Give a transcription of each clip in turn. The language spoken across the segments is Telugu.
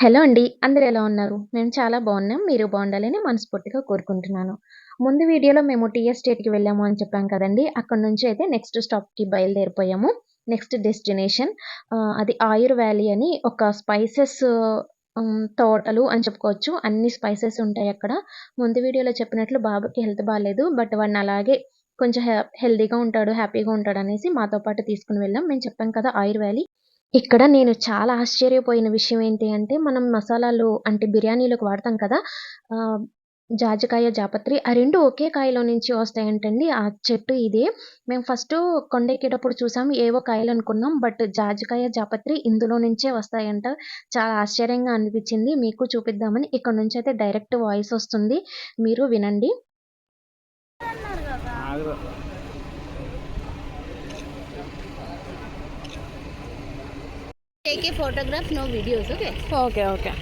హలో అండి. అందరు ఎలా ఉన్నారు? మేము చాలా బాగున్నాం. మీరు బాగుండాలని మనస్ఫూర్తిగా కోరుకుంటున్నాను. ముందు వీడియోలో మేము టీఎస్ స్టేట్కి వెళ్ళాము అని చెప్పాం కదండి అక్కడ నుంచి అయితే నెక్స్ట్ స్టాప్‌కి బయలుదేరిపోయాము. నెక్స్ట్ డెస్టినేషన్ అది ఆయుర్ వ్యాలీ అని ఒక స్పైసెస్ తోటలు అని చెప్పుకోవచ్చు. అన్ని స్పైసెస్ ఉంటాయి అక్కడ ముందు వీడియోలో చెప్పినట్లు బాబుకి హెల్త్ బాగాలేదు బట్ వాడిని అలాగే కొంచెం హెల్దీగా ఉంటాడు, హ్యాపీగా ఉంటాడు అనేసి మాతో పాటు తీసుకుని వెళ్ళాం. మేము చెప్పాం కదా! ఆయుర్ వ్యాలీ. ఇక్కడ నేను చాలా ఆశ్చర్యపోయిన విషయం ఏంటి అంటే, మనం మసాలాలు అంటే బిర్యానీలకు వాడతాం కదా! జాజికాయ, జాపత్రి ఆ రెండు ఒకే కాయలో నుంచి వస్తాయంటండి. ఆ చెట్టు ఇదే. మేము ఫస్ట్ కొండెక్కేటప్పుడు చూసాము. ఏవో కాయలు అనుకున్నాం బట్ జాజికాయ, జాపత్రి ఇందులో నుంచే వస్తాయంట. చాలా ఆశ్చర్యంగా అనిపించింది మీకు చూపిద్దామని ఇక్కడ నుంచి అయితే డైరెక్ట్ వాయిస్ వస్తుంది. మీరు వినండి. Take a photograph no videos okay okay okay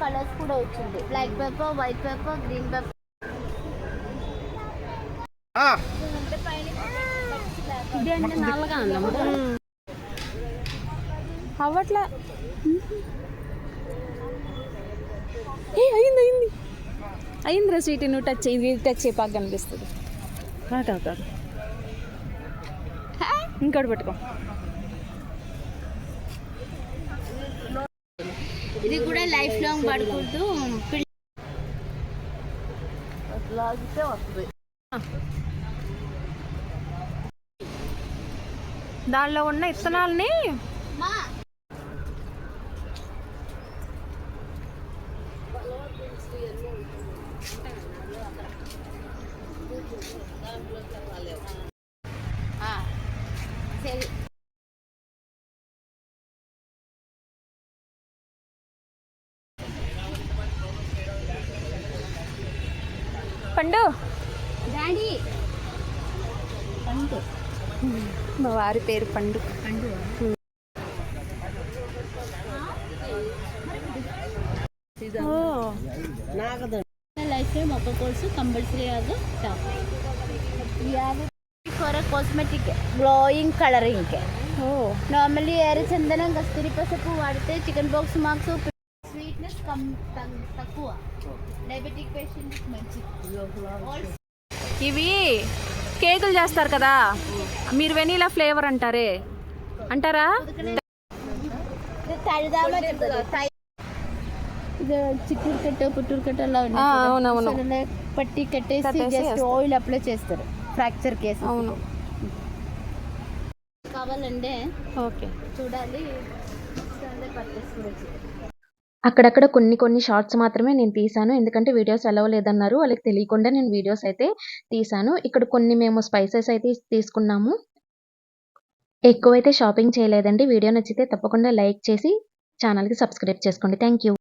colours కూడా వచ్చింది. Black paper white paper green paper అవ్వట్లా? ఏ అయింది అయింది. అయిందిరా స్వీట్ నువ్వు టచ్ ఇది టచ్ చేయపాక కనిపిస్తుంది కాదు కాదు. ఇంకోటి పట్టుకో. ఇది కూడా లైఫ్ లాంగ్ పడుకుంటూ దానిలో ఉన్న ఇత్తనాలని పండు డాడీ పండు మా వారి పేరు పండు పండు ఓ ಲೈಫ್ ಟೈಮ್ ಒಕ್ಕ ಕೋರ್ಸು ಕಂಪಲ್ಸರಿ ಆಗಿ top for cosmetic glowing colouring oh normally ఎర్ర చందనం కస్తూరి పసుపు వాడితే chicken box marks sweetness come తక్కువ. డయాబెటిక్ పేషెంట్ మంచిది. ఇవి కేకులు చేస్తారు కదా. మీరు వెనీలా ఫ్లేవర్ అంటారే. అంటారా? చిత్తూరు కట్ట పుట్టూరు కట్ట అలా. ఉన్నాయి పట్టి కట్టేసి జస్ట్. ఆయిల్ అప్లై చేస్తారు. ఫ్రాక్చర్ కేసు అవును. కావాలంటే ఓకే. చూడాలి. అక్కడక్కడ కొన్ని కొన్ని షార్ట్స్ మాత్రమే నేను తీశాను. ఎందుకంటే వీడియోస్ అలౌ లేదన్నారు. వాళ్ళకి తెలియకుండా నేను వీడియోస్ అయితే తీశాను. ఇక్కడ కొన్ని మేము స్పైసెస్ అయితే తీసుకున్నాము. ఎక్కువైతే షాపింగ్ చేయలేదండి. వీడియో నచ్చితే తప్పకుండా లైక్ చేసి ఛానల్‌కి సబ్స్క్రైబ్ చేసుకోండి. Thank you.